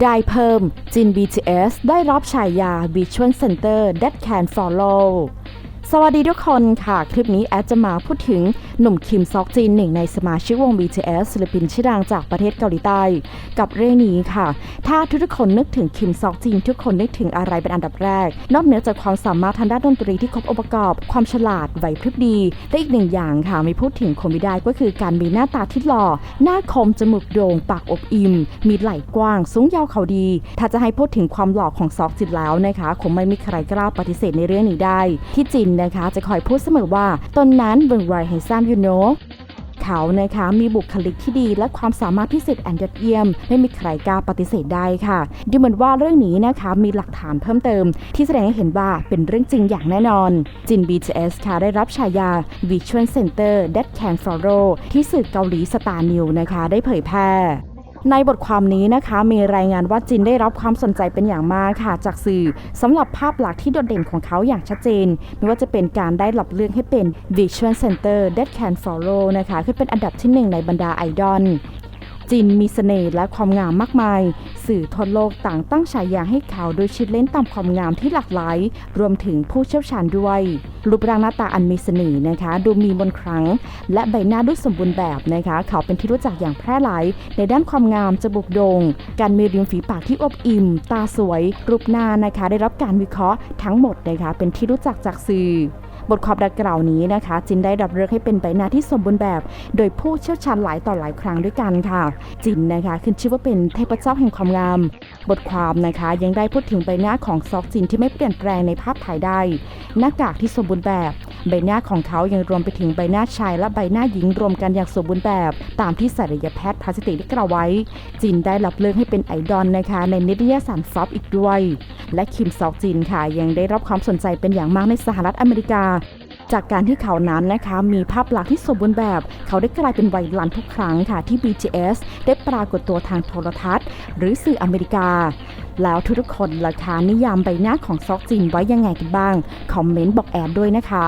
ได้เพิ่มจิน BTS ได้รับฉายา Visual Center That Can Follow สวัสดีทุกคนค่ะ คลิปนี้แอดจะมาพูดถึงหนุ่มคิมซอกจินหนึ่งในสมาชิกวง BTS ศิลปินชื่อดังจากประเทศเกาหลีใต้ กับเรื่องนี้ค่ะ ถ้าทุกคนนึกถึงคิมซอกจินทุกคนนึกถึงอะไรเป็นอันดับแรก นอกเหนือจากความสามารถทางด้านดนตรีที่ครบองค์ประกอบ ความฉลาดไหวพริบดีและอีกหนึ่งอย่างค่ะไม่พูดถึงคนไม่ได้ก็คือการมีหน้าตาที่หล่อ หน้าคมจมูกโด่งปากอบอิ่ม มีไหล่กว้าง สูงยาวเขาดี ถ้าจะให้พูดถึงความหล่อของซอกจินแล้วนะคะคงไม่มีใครกล้าปฏิเสธในเรื่องนี้ได้ที่จินนะคะ จะคอยพูดเสมอว่าตนนั้นเบิ่งไรให้ซ้ำยูโนเขานะคะมีบุคลิกที่ดีและความสามารถพิเศษอันยอดเยี่ยม ไม่มีใครกล้าปฏิเสธได้ค่ะ ดูเหมือนว่าเรื่องนี้นะคะมีหลักฐานเพิ่มเติม ที่แสดงให้เห็นว่าเป็นเรื่องจริงอย่างแน่นอน จิน BTS ค่ะได้รับฉายา Visual Center That Can Follow ที่สื่อเกาหลีสตาร์นิวนะคะได้เผยแพร่ ในบทความนี้นะคะมีรายงานว่าจินได้รับความสนใจเป็นอย่างมากค่ะจากสื่อสำหรับภาพหลักที่โดดเด่นของเขาอย่างชัดเจน ไม่ว่าจะเป็นการได้รับเลือกให้เป็น Vision Center That Can Follow นะคะคือเป็นอันดับที่หนึ่งในบรรดาไอดอล จินมีเสน่ห์และความงามมากมาย สื่อทั่วโลกต่างตั้งฉายาให้เขาโดยชิดเล่นตามความงามที่หลากหลาย รวมถึงผู้เชี่ยวชาญด้วย รูปร่างหน้าตาอันมีเสน่ห์นะคะ ดูมีมนต์ขลังและใบหน้าดูสมบูรณ์แบบนะคะ เขาเป็นที่รู้จักอย่างแพร่หลาย ในด้านความงามจมูกโด่งการมีริมฝีปากที่อบอิ่ม ตาสวย รูปหน้านะคะ ได้รับการวิเคราะห์ทั้งหมดนะคะเป็นที่รู้จักจากสื่อ บทความดังกล่าวนี้นะคะจินได้รับเลือกให้เป็นใบหน้าที่สมบูรณ์แบบ โดยผู้เชี่ยวชาญหลายต่อหลายครั้งด้วยกันค่ะจินนะคะขึ้นชื่อว่าเป็นเทพเจ้าแห่งความงาม บทความนะคะยังได้พูดถึงใบหน้าของซอกจินที่ไม่เปลี่ยนแปลงในภาพถ่ายได้ หน้ากากที่สมบูรณ์แบบ ใบหน้าของเขายังรวมไปถึงใบหน้าชายและใบหน้าหญิงรวมกันอย่างสมบูรณ์แบบ ตามที่ศัลยแพทย์พลาสติกได้กล่าวไว้ จินได้รับเลือกให้เป็นไอดอลนะคะ ในนิตยสารฟอบอีกด้วย และคิมซอกจินค่ะยังได้รับความสนใจเป็นอย่างมากในสหรัฐอเมริกา จากการที่เขานั้นนะคะมีภาพลักษณ์ที่สมบูรณ์แบบ เขาได้กลายเป็นไวรัลทุกครั้งค่ะที่ BTS ได้ปรากฏตัวทางโทรทัศน์ หรือสื่ออเมริกา แล้วทุกๆคนล่ะคะนิยามใบหน้าของซอกจินไว้ยังไงกันบ้าง คอมเมนต์บอกแอดด้วยนะคะ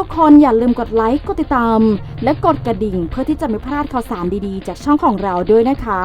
ทุกๆ คนอย่าลืมกดไลค์ กดติดตาม และกดกระดิ่งเพื่อที่จะไม่พลาดข่าวสารดีๆ จากช่องของเราด้วยนะคะ